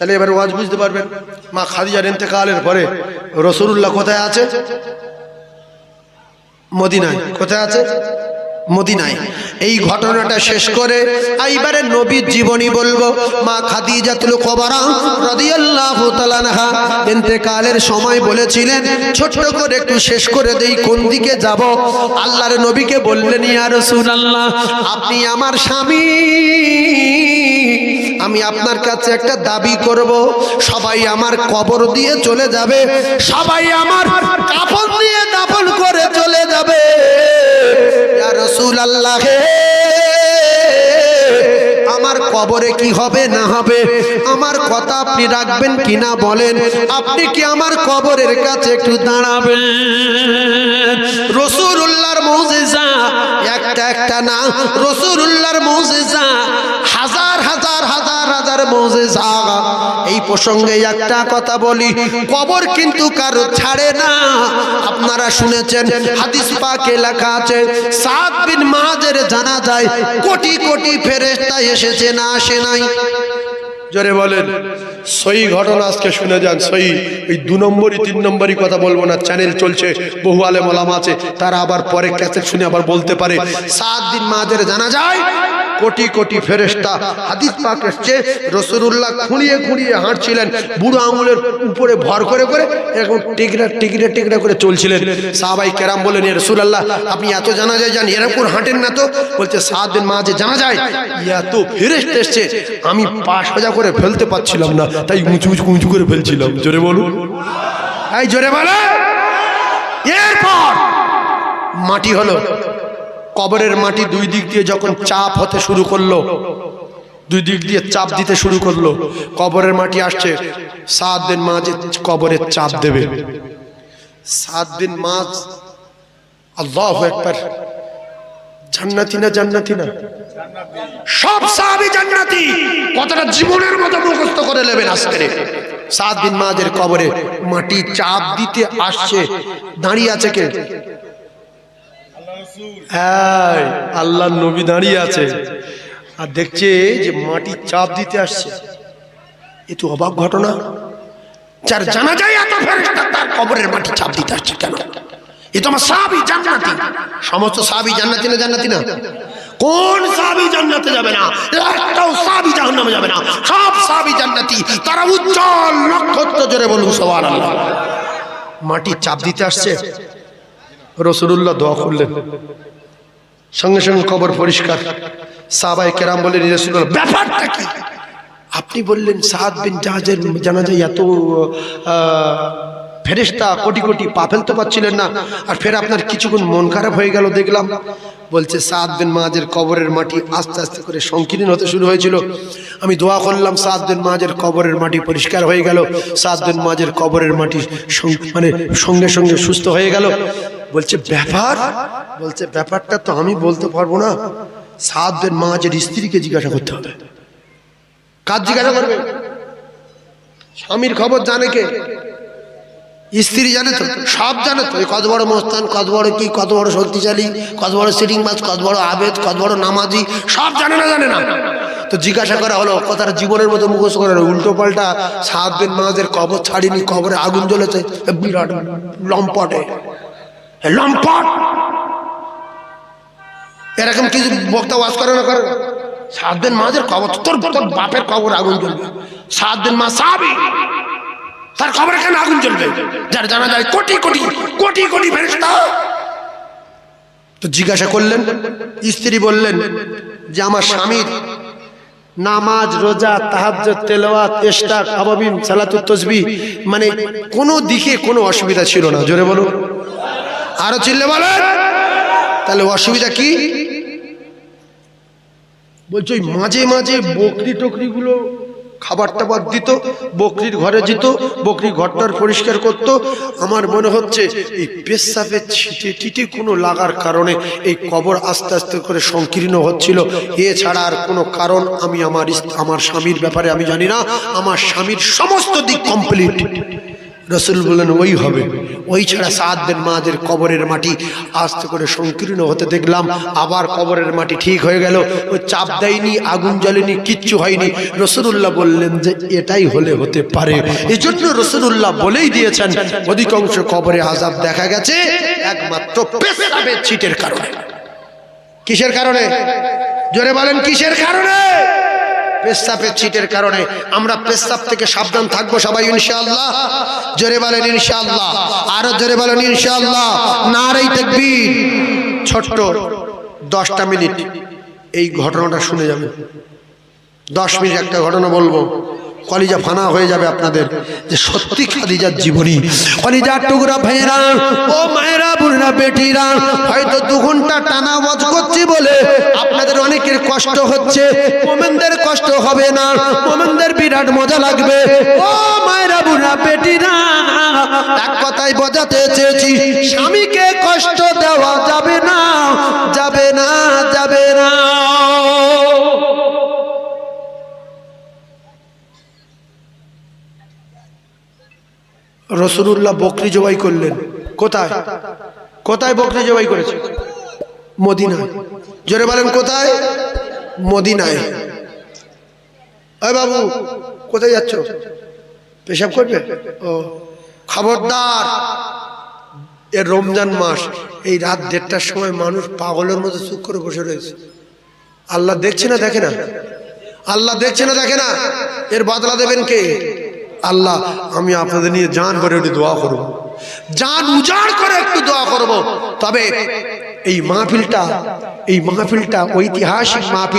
তাহলে এবার ওয়াজ বুঝতে পারবেন। মা খাদিজার ইন্তেকালের পরে রসুল্লাহ কোথায় আছে? মদিনায়। কোথায় আছে? মদিনায়। এই ঘটনাটা শেষ করে এইবারে নবীর জীবনী বলব। মা খাদিজাতুল কোবরা রাদিয়াল্লাহু তাআলা আনহা ইন্তেকালের সময় বলেছিলেন, ছোট্ট করে একটু শেষ করে দেই, কোন দিকে যাব? আল্লাহর নবীকে বললেন, ইয়া রাসূলুল্লাহ, আপনি আমার স্বামী। আমি আপনার কাছে একটা দাবি করব। সবাই আমার কবর দিয়ে চলে যাবে। সবাই আমার কাফন দিয়ে দাফন করে চলে যাবে। ইয়া রাসূলুল্লাহ, হে! আমার কবরে কি হবে না হবে? আমার কথা আপনি রাখবেন কি না বলেন? আপনি কি আমার কবরের কাছে একটু দাঁড়াবেন? রসুল্লাহর মৌজেজা, একটা একটা না মৌজেজা হাজার হাজার হাজার মৌজেজা এই প্রসঙ্গে একটা কথা বলি। কবর কিন্তু কারও ছাড়ে না। আপনারা শুনেছেন, হাদিস পাকে লেখা আছে সাত বিন মাহাজের জানা যায় কোটি কোটি ফেরেস্তা এসেছে না আসে নাই। জোরে বলেন সই ঘটনা আজকে শুনে যান সই এই দু নম্বরই, তিন নম্বরই কথা বলব না চ্যানেল চলছে, বহু আলে মলাম আছে, তারা আবার পরে ক্যাসেট শুনে আবার বলতে পারে। সাত দিন মাঝের জানা যায় কোটি কোটি ফেরেস্তা হাদিস পাক এসছে রসুল্লাহ খুঁড়িয়ে খুঁড়িয়ে হাঁটছিলেন, বুড়ো আঙুলের উপরে ভর করে করে এরকম টিকরা টিকরে টিকরে করে চলছিলেন। সাহাবাই কেরাম বলেন এ রসুল্লাহ আপনি এত জানা যায় জান এরকম হাঁটেন না তো? বলছে, সাত দিন মাঝে জানা যায় এত ফেরেস্ত এসছে, আমি পা সোজা করে ফেলতে পারছিলাম না, তাই উঁচু উঁচু উঁচু করে ফেলছিলাম। জোরে বলুন। এই জোরে বলে। এরপর মাটি হলো কবরের মাটি দুই দিক দিয়ে যখন চাপ হতে শুরু করল, দুই দিক দিয়ে চাপ দিতে শুরু করল, কবরের মাটি আসছে সাত দিন মাঝে কবরের চাপ দেবে। সাত দিন মাঝ, আল্লাহ একবার জান্নাতি না জান্নাতি না? সব সাহাবি জান্নাতি। কতটা জীবনের মতো মুখস্থ করে নেবেন আজকে সাত দিন মাঝের কবরে মাটি চাপ দিতে আসছে, দাঁড়িয়ে আছে কে? এই, আল্লাহর নবী দাঁড়িয়ে আছে। আর দেখছে যে মাটি চাপ দিতে আসছে। এ তো অবাক ঘটনা। যার জানা যায় এত তার কবরের মাটি চাপ দিতে আসছে কেন? এ তো আমার জান্নাতি। সমস্ত জান্নাতি না কোন যাবে না? একটাও জাহান্নামে যাবে না। সব তারা বলুন সুবহানাল্লাহ। মাটি চাপ দিতে আসছে। রসুল্লাহ দোয়া করলেন। সঙ্গে সঙ্গে খবর পরিষ্কার। সাবাই কেরাম বললেন ব্যাপারটা কি? আপনি বললেন সাত বিন জাহাজের জানা যায় এত ফেরেস্তা কোটি কোটি পা ফেলতে পারছিলেন না। আর ফের আপনার কিছুক্ষণ মন খারাপ হয়ে গেল, দেখলাম। বলছে সাত দিন মাঝের কবরের মাটি আস্তে আস্তে করে সংকীর্ণ হতে শুরু হয়েছিল। আমি দোয়া করলাম সাত দিন মাঝের কবরের মাটি পরিষ্কার হয়ে গেল। সাত দিন মাঝের কবরের মাটি মানে সঙ্গে সঙ্গে সুস্থ হয়ে গেল। বলছে, ব্যাপার? বলছে, ব্যাপারটা তো আমি বলতে পারব না। সাত দিন মাঝের স্ত্রীকে জিজ্ঞাসা করতে হবে। কাজ জিজ্ঞাসা করবে? স্বামীর খবর জানে কে? স্ত্রী জানে তো সব জানে তো। কত বড় মস্তান, কত বড় কি, কত বড় শক্তিশালী, কত বড় সিটিং মাছ কত বড় আবেদ, কত বড় নামাজি সব জানে না জানে না। তো জিজ্ঞাসা করা হলো, কথাটা জীবনের মতো মুখস্থ করে উল্টো পাল্টা সাত দিন মাঝের কবর ছাড়িনি, কবরে আগুন জ্বলেছে। বিরাট লম্পটে। লম্পট। এরকম কিছু বক্তা ওয়াজ করে না করে? সাত দিন মাঝের কবর, তোর তোর বাপের কবর আগুন জ্বলবে। সাত দিন মাস সাবি, তার খবরে কেন আগুন জ্বলবে? যার জানা যায় কোটি কোটি কোটি কোটি ফেরেশতা। তো জিজ্ঞাসা করলেন, স্ত্রী বললেন যে আমার স্বামীর নামাজ, রোজা, তাহাজ্জুদ, তেলাওয়াত, ইশতাক আবাবিন সালাতুত তসবিহ মানে কোনো দিকে কোনো অসুবিধা ছিল না। জোরে বলো আরও চিল্লে বলেন। তাহলে অসুবিধা কি? বলছি ওই মাঝে মাঝে বকরি টকরিগুলো খাবার টাবার দিত, বকরির ঘরে যেত বকরি ঘরটার পরিষ্কার করত। আমার মনে হচ্ছে এই পেশাবের ছিটে টিটে কোনো লাগার কারণে এই কবর আস্তে আস্তে করে সংকীর্ণ হচ্ছিল। এছাড়া আর কোনো কারণ আমি আমার আমার স্বামীর ব্যাপারে আমি জানি না। আমার স্বামীর সমস্ত দিক কমপ্লিট রসুল বললেন, ওই হবে। ওই ছাড়া সাতদের মাদের কবরের মাটি আস্তে করে সংকীর্ণ হতে দেখলাম, আবার কবরের মাটি ঠিক হয়ে গেল। ও চাপ দেয়নি, আগুন জ্বলেনি, কিচ্ছু হয়নি। রসুল্লাহ বললেন যে, এটাই হলে হতে পারে। এই জন্য রসুল্লাহ বলেই দিয়েছেন, অধিকাংশ কবরে আজাব দেখা গেছে, একমাত্র ছিটের কারণে। কিসের কারণে? জোরে বলেন, কিসের কারণে? পেশাবের ছিটের কারণে আমরা পেশাব থেকে সাবধান থাকব সবাই, ইনশাআল্লাহ। জোরে বলেন, ইনশাআল্লাহ। আরও জোরে বলেন, ইনশাআল্লাহ। নারাই তাকবীর। ছোট্ট, দশটা মিনিট। এই ঘটনাটা শুনে যাবেন দশ মিনিট একটা ঘটনা বলব। কলিজা ফানা হয়ে যাবে আপনাদের। যে সত্যি খাদিজার জীবনী। কলিজার টুকরা ভাইরা ও মায়েরা, বোনেরা, বেটিরা, হয়তো দু ঘণ্টা টানা বজ করছি বলে অনেকের কষ্ট হচ্ছে, মোমেনদের কষ্ট হবে না, মোমেনদের বিরাট মজা লাগবে। ও মায়েরা বোনেরা বেটিরা, এক কথাই বোঝাতে চেয়েছি, স্বামীকে কষ্ট দেওয়া যাবে না যাবে না যাবে না। রসুল্লাহ বকরি জবাই করলেন। কোথায়? কোথায় বকরি জবাই করেছে? মদিনায়। জোরে বলেন, কোথায়? মদিনায়। বাবু, কোথায় যাচ্ছ? পেশাব করবে? ও, খবরদার। এর রমজান মাস, এই রাত দেড়টার সময় মানুষ পাগলের মতো চুপ করে বসে রয়েছে। আল্লাহ দেখছে না, দেখে না? আল্লাহ দেখছে না, দেখে না? এর বদলা দেবেন কে? আল্লাহ, আমি আপনাদের নিয়ে জান করে একটু দোয়া করব। জান উজাড় করে একটু দোয়া করব। তবে এই মাহফিলটা এই মাহফিলটা ঐতিহাসিক মাহফিল।